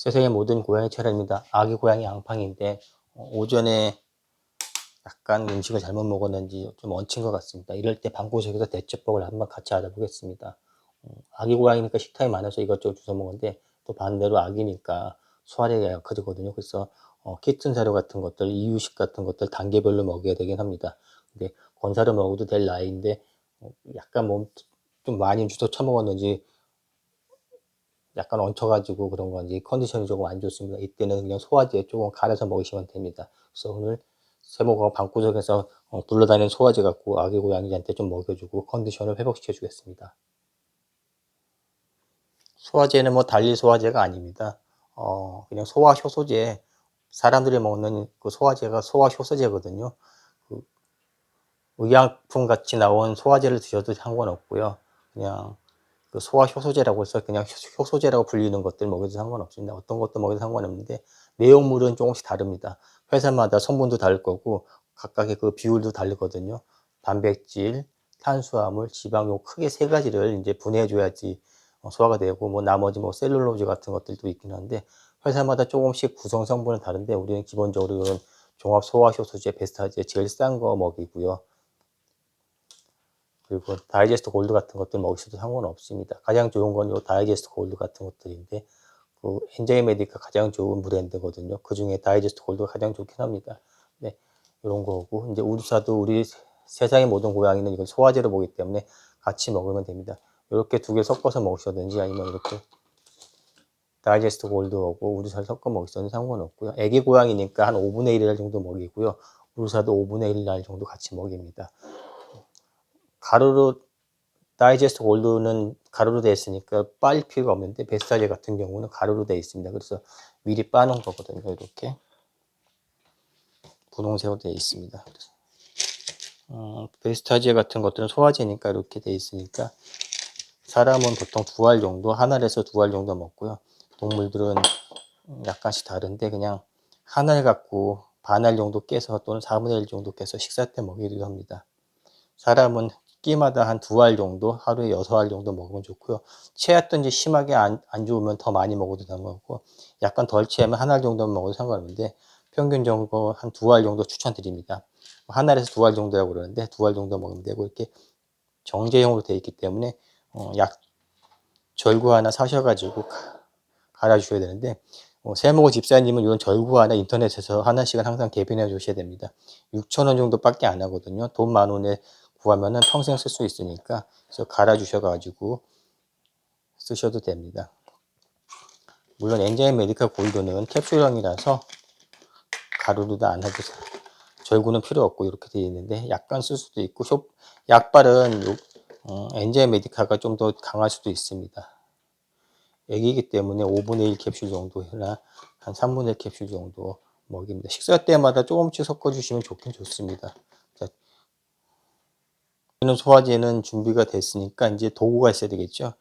세상의 모든 고양이 차례입니다. 아기 고양이 앙팡인데 어, 오전에 약간 음식을 잘못 먹었는지 좀 얹힌 것 같습니다. 이럴 때 방구석에서 대처법을 한번 같이 알아보겠습니다. 음, 아기 고양이니까 식탐이 많아서 이것저것 주워 먹는데 또 반대로 아기니까 소화력이 약하거든요. 그래서 어, 키튼 사료 같은 것들, 이유식 같은 것들 단계별로 먹여야 되긴 합니다. 근데 건사료 먹어도 될 나이인데 어, 약간 몸 좀 많이 주워 처먹었는지 약간 얹혀가지고 그런 건지 컨디션이 조금 안 좋습니다. 이때는 그냥 소화제 조금 갈아서 먹으시면 됩니다. 그래서 오늘 세모가 방구석에서 어, 굴러다니는 소화제 갖고 아기 고양이한테 좀 먹여주고 컨디션을 회복시켜 주겠습니다. 소화제는 뭐 달리 소화제가 아닙니다. 어, 그냥 소화 효소제, 사람들이 먹는 그 소화제가 소화 효소제거든요. 그 의약품 같이 나온 소화제를 드셔도 상관없고요. 그냥 그 소화 효소제라고 해서 그냥 효- 효소제라고 불리는 것들 먹여도 상관없습니다. 어떤 것도 먹여도 상관없는데 내용물은 조금씩 다릅니다. 회사마다 성분도 다를 거고 각각의 그 비율도 다르거든요. 단백질, 탄수화물, 지방 요 크게 세 가지를 이제 분해해 줘야지 어, 소화가 되고 뭐 나머지 뭐 셀룰로즈 같은 것들도 있긴 한데 회사마다 조금씩 구성 성분은 다른데 우리는 기본적으로 이런 종합 소화 효소제, 베스타제 제일 싼 거 먹이고요. 그리고 다이제스트 골드 같은 것들 먹으셔도 상관없습니다. 가장 좋은 건요 다이제스트 골드 같은 것들인데 그 엔자이 메디카 가장 좋은 브랜드거든요. 그 중에 다이제스트 골드가 가장 좋긴 합니다. 네, 이런 거고 이제 우리사도 우리 세상의 모든 고양이는 이걸 소화제로 보기 때문에 같이 먹으면 됩니다. 이렇게 두 개 섞어서 먹으셔든지 아니면 이렇게 다이제스트 골드하고 우루사를 섞어 먹으셔도 상관없고요. 애기 고양이니까 한 5분의 1날 정도 먹이고요. 우루사도 5분의 1날 정도 같이 먹입니다. 가루로 다이제스트 골드는 가루로 되어 있으니까 빨 필요가 없는데 베스타제 같은 경우는 가루로 되어 있습니다. 그래서 미리 빠놓은 거거든요. 이렇게 분홍색으로 되어 있습니다. 그래서 어, 베스타제 같은 것들은 소화제니까 이렇게 되어 있으니까 사람은 보통 두 알 정도, 한 알에서 두 알 정도 먹고요. 동물들은 약간씩 다른데 그냥 한 알 갖고 반 알 정도 깨서 또는 4분의 1 정도 깨서 식사 때 먹이기도 합니다. 사람은 끼마다 한 두 알 정도, 하루에 여섯 알 정도 먹으면 좋고요. 체했든지 심하게 안, 안 좋으면 더 많이 먹어도 상관없고, 약간 덜 체하면 한 알 정도만 먹어도 상관없는데, 평균적으로 한두 알 정도 추천드립니다. 한 알에서 두 알 정도라고 그러는데, 두 알 정도 먹으면 되고, 이렇게 정제형으로 되어 있기 때문에, 어, 약 절구 하나 사셔가지고 가- 갈아주셔야 되는데, 어, 세모 집사님은 이런 절구 하나 인터넷에서 하나씩은 항상 개변해 주셔야 됩니다. 6,000원 정도밖에 안 하거든요. 돈 만 원에 구하면은 평생 쓸 수 있으니까 그래서 갈아 주셔 가지고 쓰셔도 됩니다. 물론 엔자임 메디컬 골드는 캡슐형이라서 가루로도 안 하고 절구는 필요 없고 이렇게 되어 있는데 약간 쓸 수도 있고 쇼- 약발은 요- 어, 엔자임 메디카가 좀 더 강할 수도 있습니다. 애기이기 때문에 5분의 1 캡슐 정도나 한 3분의 1 캡슐 정도 먹입니다. 식사 때마다 조금씩 섞어주시면 좋긴 좋습니다. 자, 이는 소화제는 준비가 됐으니까 이제 도구가 있어야 되겠죠.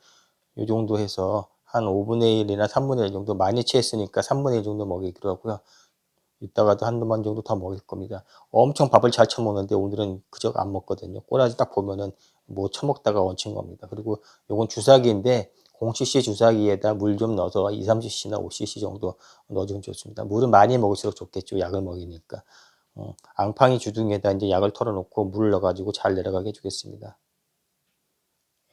이 정도 해서 한 5분의 1이나 3분의 1 정도 많이 취했으니까 3분의 1 정도 먹이기로 하고요. 이따가도 한두 번 정도 더 먹일 겁니다. 엄청 밥을 잘 처먹는데 오늘은 그저 안 먹거든요. 꼬라지 딱 보면은 뭐 처먹다가 얹힌 겁니다. 그리고 요건 주사기인데 0cc 주사기에다 물 좀 넣어서 2, 30cc나 5cc 정도 넣어주면 좋습니다. 물은 많이 먹을수록 좋겠죠. 약을 먹이니까. 어, 앙팡이 주둥이에다 이제 약을 털어놓고 물을 넣어가지고 잘 내려가게 해주겠습니다.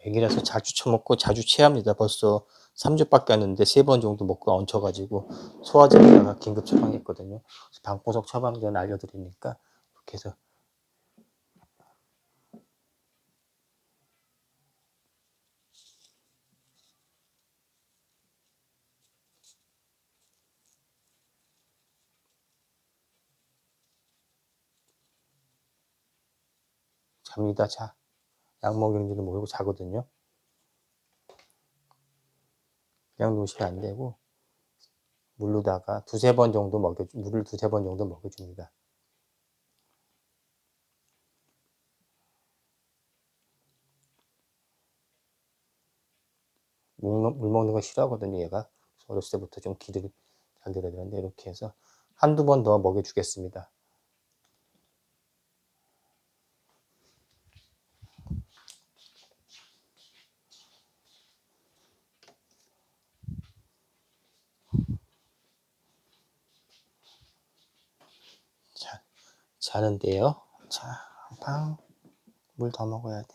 애기라서 자주 처먹고 자주 체합니다. 벌써 3주밖에 안 했는데 3번 정도 먹고 얹혀가지고 소화제에다가 긴급 처방했거든요. 방구석 처방전 알려드리니까 이렇게 해서 잡니다. 자, 약 먹이는지도 모르고 자거든요. 그냥 놓으시면 안 되고 물로다가 두세 번 정도 먹여 물을 두세 번 정도 먹여줍니다. 물, 먹는 거 싫어하거든요, 얘가. 어렸을 때부터 좀 기를 잘 들여야 되는데, 이렇게 해서 한두 번 더 먹여주겠습니다. 가는데요. 자, 방, 물 더 먹어야 돼.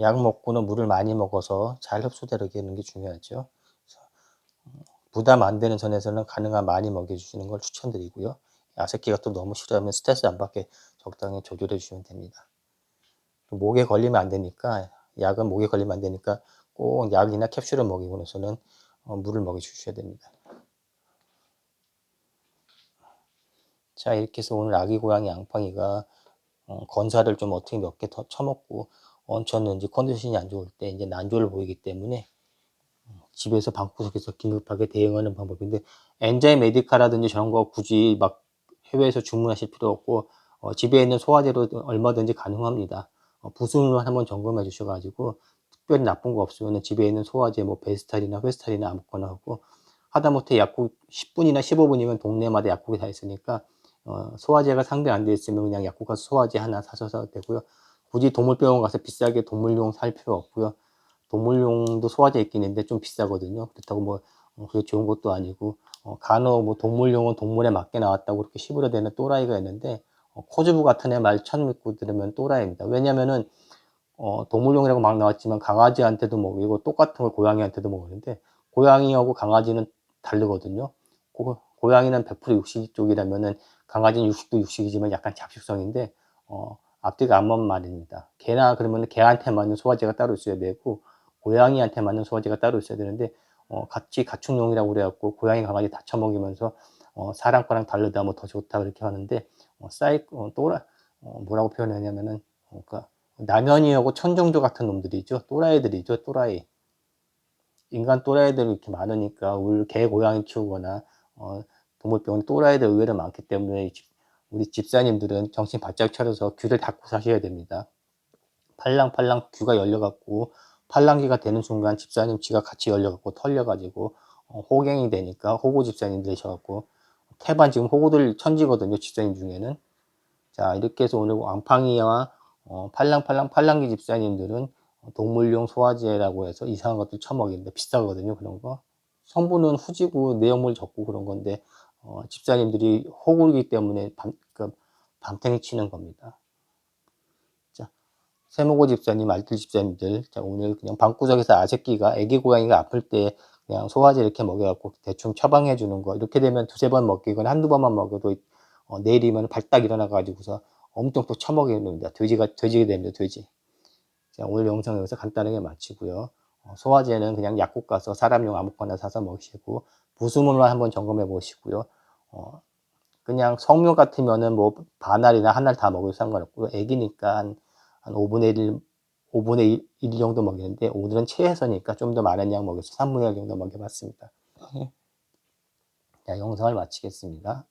약 먹고는 물을 많이 먹어서 잘 흡수되게 하는 게 중요하죠. 음, 부담 안 되는 선에서는 가능한 많이 먹여주시는 걸 추천드리고요. 야새끼가 또 너무 싫어하면 스트레스 안 받게 적당히 조절해 주시면 됩니다. 또 목에 걸리면 안 되니까 약은 목에 걸리면 안 되니까 꼭 약이나 캡슐을 먹이고 나서는 어, 물을 먹여 주셔야 됩니다. 자 이렇게 해서 오늘 아기 고양이 앙팡이가 어, 건사를 좀 어떻게 몇 개 더 쳐먹고 얹혔는지 컨디션이 안 좋을 때 이제 난조를 보이기 때문에 어, 집에서 방구석에서 긴급하게 대응하는 방법인데 엔자임 메디카라든지 저런 거 굳이 막 해외에서 주문하실 필요 없고 어, 집에 있는 소화제로 얼마든지 가능합니다. 어, 부순을 한번 점검해 주셔가지고 특별히 나쁜 거 없으면 집에 있는 소화제 뭐 베스탈이나 회스탈이나 아무거나 하고 하다못해 약국 10분이나 15분이면 동네마다 약국이 다 있으니까 어, 소화제가 상대 안 돼 있으면 그냥 약국 가서 소화제 하나 사셔도 되고요. 굳이 동물병원 가서 비싸게 동물용 살 필요 없고요. 동물용도 소화제 있긴 있는데 좀 비싸거든요. 그렇다고 뭐 어, 그게 좋은 것도 아니고 어, 간혹 뭐 동물용은 동물에 맞게 나왔다고 그렇게 씹으려대는 또라이가 있는데 어, 코즈부 같은 애 말 천 믿고 들으면 또라이입니다. 왜냐면은 어, 동물용이라고 막 나왔지만 강아지한테도 먹이고 똑같은 걸 고양이한테도 먹이는데 고양이하고 강아지는 다르거든요. 고, 고양이는 100% 육식 쪽이라면은 강아지는 육식도 육식이지만 약간 잡식성인데 어, 앞뒤가 안 맞는 말입니다. 개나 그러면 개한테 맞는 소화제가 따로 있어야 되고 고양이한테 맞는 소화제가 따로 있어야 되는데 어, 같이 가축용이라고 그래갖고 고양이 강아지 다 처먹이면서 어, 사람 거랑 다르다 뭐 더 좋다 그렇게 하는데 어, 사이 어, 또라 어, 뭐라고 표현하냐면은 어, 그러니까 남현이하고 천정조 같은 놈들이죠 또라이들이죠 또라이 인간 또라이들이 이렇게 많으니까 우리 개 고양이 키우거나 어, 동물병원 또라이들 의외로 많기 때문에 우리 집사님들은 정신 바짝 차려서 귀를 닫고 사셔야 됩니다. 팔랑팔랑 귀가 열려갖고 팔랑귀가 되는 순간 집사님 귀가 같이 열려갖고 털려가지고 어, 호갱이 되니까 호구 집사님 되셔갖고 태반 지금 호구들 천지거든요 집사님 중에는 자 이렇게 해서 오늘 앙팡이와 어, 팔랑팔랑 팔랑귀 집사님들은 동물용 소화제라고 해서 이상한 것들 처먹이는데 비싸거든요 그런 거 성분은 후지고 내용물 적고 그런 건데 어, 집사님들이 호구이기 때문에 밤, 그 밤탱이 치는 겁니다. 자, 세모고 집사님, 알뜰 집사님들, 자, 오늘 그냥 방구석에서 아새끼가, 애기 고양이가 아플 때 그냥 소화제 이렇게 먹여갖고 대충 처방해 주는 거. 이렇게 되면 두세 번 먹기거나 한두 번만 먹여도 어, 내일이면 발딱 일어나가지고서 엄청 또 처먹이는 겁니다. 돼지가, 돼지가 됩니다, 돼지. 자, 오늘 영상 여기서 간단하게 마치고요. 어, 소화제는 그냥 약국 가서 사람용 아무거나 사서 먹으시고 부수물만 한번 점검해 보시고요. 어, 그냥 성묘 같으면은 뭐 반알이나 한 알 다 먹어도 상관없고 애기니까 한, 한 5분의 1, 5분의 1, 1 정도 먹이는데 오늘은 최애서니까 좀 더 많은 양 먹여서 3분의 1 정도 먹여봤습니다. 자, 영상을 마치겠습니다.